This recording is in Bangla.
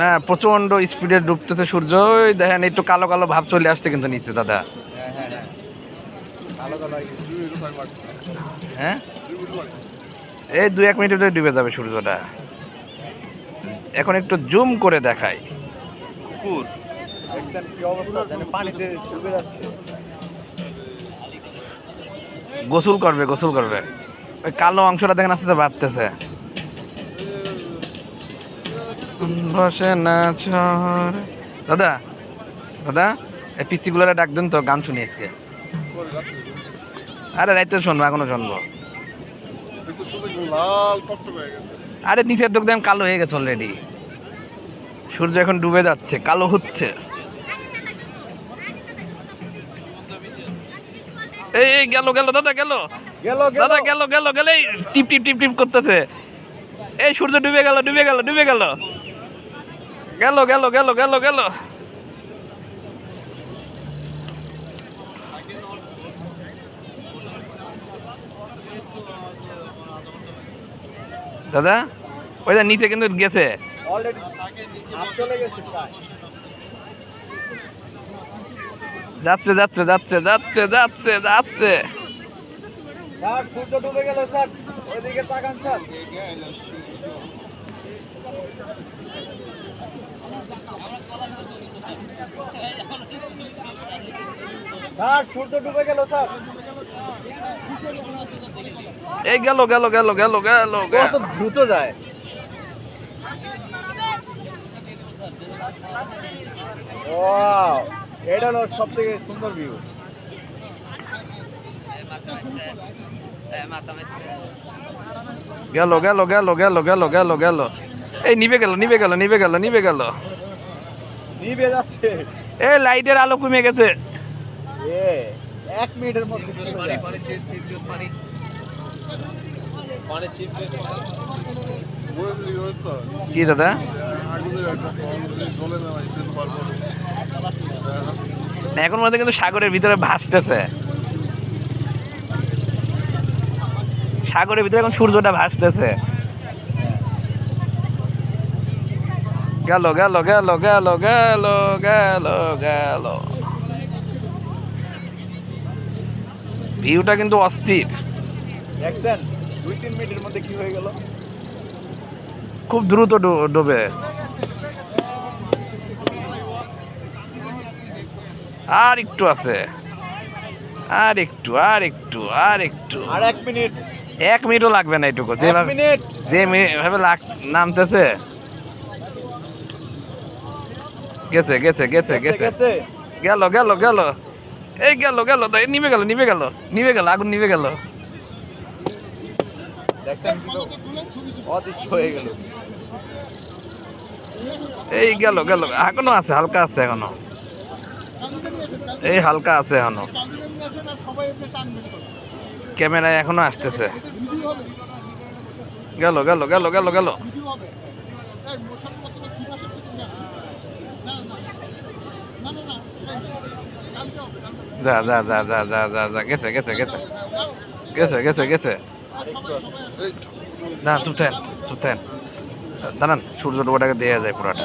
না প্রচণ্ড স্পিডে ডুবতেছে সূর্য। ওই দেখেন একটু কালো কালো ভাব চলে আসছে কিন্তু নিচে দাদা। হ্যাঁ? এই দু এক মিনিটে ডুবে যাবে সূর্যটা। এখন একটু জুম করে দেখাই। কুকুর। গোসল করবে গোসল করবে। ওই কালো অংশটা দেখেন আস্তে বাড়তেছে। বসে না চর। দাদা দাদা এই পিচিগুলোরে ডাক দেন তো গান শুনি আজকে। আরে রাইতে শুনব এখনও শুনব। আরে নিচের কালো হয়ে গেছে অলরেডি সূর্য এখন ডুবে যাচ্ছে কালো হচ্ছে। এই গেল গেল দাদা গেল গেল। দাদা গেল গেল গেল এই টিপ টিপ টিপ টিপ করতেছে। এই সূর্য ডুবে গেল ডুবে গেল ডুবে গেল। গেল গেল গেল গেল গেল। দাদা ওই যে নিচে কিন্তু গেছে। অলরেডি হাত চলে গেছে প্রায়। যাচ্ছে যাচ্ছে যাচ্ছে যাচ্ছে যাচ্ছে যাচ্ছে। স্যার সূর্য ডুবে গেল স্যার। ওইদিকে তাকান স্যার। স্যার সূর্য ডুবে গেল স্যার। এই গেল গেল গেল গেল গেল কত দ্রুত যায়। ওয়াও এটা হলো সব থেকে সুন্দর ভিউ গেল গেল গেল গেল গেল গেল গেল। এই নিবে গেল নিবে গেল নিবে গেল নিবে গেল। নিভে যাচ্ছে। এই লাইটের আলো কমে গেছে। এ এক মিনিটের মধ্যে চলে যায়। কি দাদা? এখন মধ্যে কিন্তু সাগরের ভিতরে ভাসতেছে। সাগরের ভিতরে এখন সূর্যটা ভাসতেছে। গেল গেল গেল গেল গেল গেল গেল। ভিউটা কিন্তু অস্থির। দেখছেন? দুই তিন মিনিটের মধ্যে কি হয়ে গেল? খুব দ্রুত ডুবে। আর একটু আছে। আর একটু আর একটু আর একটু। আর এক মিনিট। এক মিনিটও লাগবে না এটুকু। যেভাবে যে মি- ভাবে লাগ নামতেছে। গেছে গেছে গেছে গেছে গেল গেল গেল। এই গেল গেল তাই নিভে গেল নিভে গেল নিভে গেল আগুন নিভে গেল। অদৃশ্য হয়ে গেল। এই গেল গেল এখনও আছে হালকা আছে এখনও। এই হালকা আছে এখনও। ক্যামেরায় এখনও আসতেছে। গেল গেল গেল গেল গেল। যা যা যা যা যা যা যা, গেছে গেছে গেছে। গেছে গেছে গেছে। না চুপ থাকেন, চুপ দাঁড়ান সূর্য ডোবাটাকে দেওয়া যায় পুরোটা।